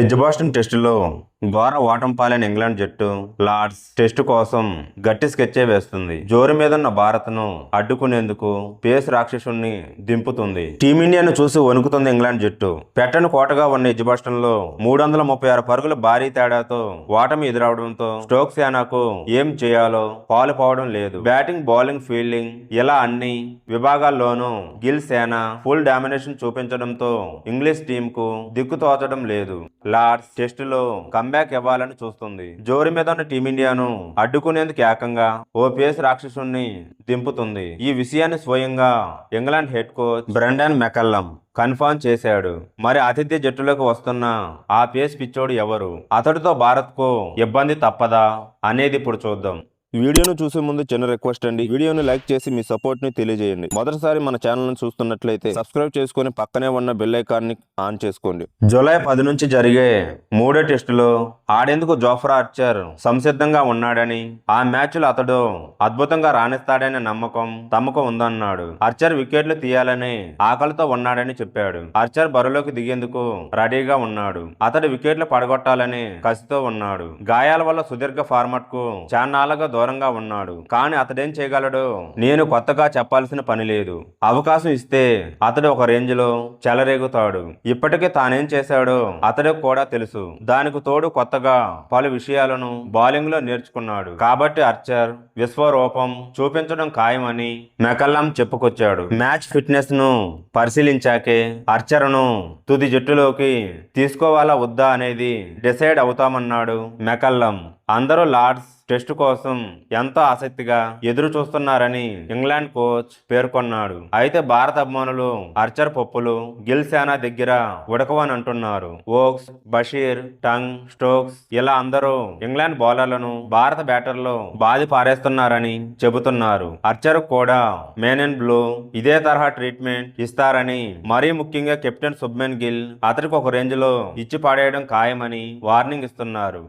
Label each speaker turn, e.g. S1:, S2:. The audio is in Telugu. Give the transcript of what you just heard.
S1: ఎజ్బాస్టన్ టెస్టులో ఘోర ఓటం పాలైన ఇంగ్లాండ్ జట్టు లార్డ్స్ టెస్టు కోసం గట్టి స్కెచ్చే వేస్తుంది. జోరు మీదున్న భారత్ను అడ్డుకునేందుకు పేస్ రాక్షసుణ్ణి దింపుతుంది. టీమిండియాను చూసి వణుకుతుంది ఇంగ్లాండ్ జట్టు. పెట్టను కోటగా ఉన్న ఎజ్బాస్టన్లో మూడు వందల ముప్పై ఆరు పరుగుల భారీ తేడాతో ఓటమి ఎదురవడంతో స్టోక్ సేనాకు ఏం చేయాలో పాలుపోవడం లేదు. బ్యాటింగ్ బౌలింగ్ ఫీల్డింగ్ ఇలా అన్ని విభాగాల్లోనూ గిల్ సేన ఫుల్ డామినేషన్ చూపించడంతో ఇంగ్లీష్ టీంకు దిక్కు తోచడం లేదు. లార్డ్స్ టెస్టులో కంబ్యాక్ ఇవ్వాలని చూస్తుంది. జోరు మీద ఉన్న టీమిండియాను అడ్డుకునేందుకు ఏకంగా ఓ పేస్ రాక్షసుణ్ణి దింపుతుంది. ఈ విషయాన్ని స్వయంగా England head coach Brendon McCullum confirm చేశాడు. మరి ఆతిథ్య జట్టులోకి వస్తున్న ఆ పేస్ పిచ్చోడు ఎవరు? అతడితో భారత్కు ఇబ్బంది తప్పదా? అనేది ఇప్పుడు చూద్దాం. వీడియోను చూసే ముందు చిన్న రిక్వెస్ట్ అండి. వీడియోను లైక్ చేసి మీ సపోర్ట్ని తెలియజేయండి. మొదటిసారి మన ఛానల్ను చూస్తున్నట్లయితే సబ్స్క్రైబ్ చేసుకొని పక్కనే ఉన్న బెల్ ఐకాన్ని ఆన్ చేసుకోండి. జూలై పది నుంచి జరిగే మూడో టెస్టులో ఆడేందుకు జోఫ్రా ఆర్చర్ సంసిద్ధంగా ఉన్నాడని ఆ మ్యాచ్లో అతడు అద్భుతంగా రాణిస్తాడనే నమ్మకం తమకు ఉందన్నాడు. ఆర్చర్ వికెట్లు తీయాలని ఆకలితో ఉన్నాడని చెప్పాడు. ఆర్చర్ బరిలోకి దిగేందుకు రెడీగా ఉన్నాడు. అతడు వికెట్లు పడగొట్టాలని కసితో ఉన్నాడు. గాయాల వల్ల సుదీర్ఘ ఫార్మాట్కు చాన్నాళ్ళగా దూరంగా ఉన్నాడు. కానీ అతడేం చేయగలడు? నేను కొత్తగా చెప్పాల్సిన పని లేదు. అవకాశం ఇస్తే అతడు ఒక రేంజ్లో చెలరేగుతాడు. ఇప్పటికే తానేం చేశాడో అతడికి కూడా తెలుసు. దానికి తోడు కొత్తగా పలు విషయాలను బౌలింగ్లో నేర్చుకున్నాడు. కాబట్టి అర్చర్ విశ్వరూపం చూపించడం ఖాయమని మెకల్లం చెప్పుకొచ్చాడు. మ్యాచ్ ఫిట్నెస్ను పరిశీలించాకే అర్చర్ను తుది జట్టులోకి తీసుకోవాలా వద్దా అనేది డిసైడ్ అవుతామన్నాడు మెకల్లం. అందరూ లార్డ్స్ టెస్ట్ కోసం ఎంతో ఆసక్తిగా ఎదురు చూస్తున్నారని ఇంగ్లాండ్ కోచ్ పేర్కొన్నాడు. అయితే భారత అభిమానులు అర్చర్ పప్పులు గిల్ సేనా దగ్గర ఉడకవని అంటున్నారు ఓక్స్ బషీర్ టంగ్ స్టోక్స్ ఇలా అందరూ ఇంగ్లాండ్ బౌలర్లను భారత బ్యాటర్లు బాది పారేస్తున్నారని చెబుతున్నారు. అర్చర్ కూడా మేన్ అండ్ బ్లూ ఇదే తరహా ట్రీట్మెంట్ ఇస్తారని మరీ ముఖ్యంగా కెప్టెన్ సుబ్మెన్ గిల్ అతడికి ఒక రేంజ్లో ఇచ్చి పాడేయడం ఖాయమని వార్నింగ్ ఇస్తున్నారు.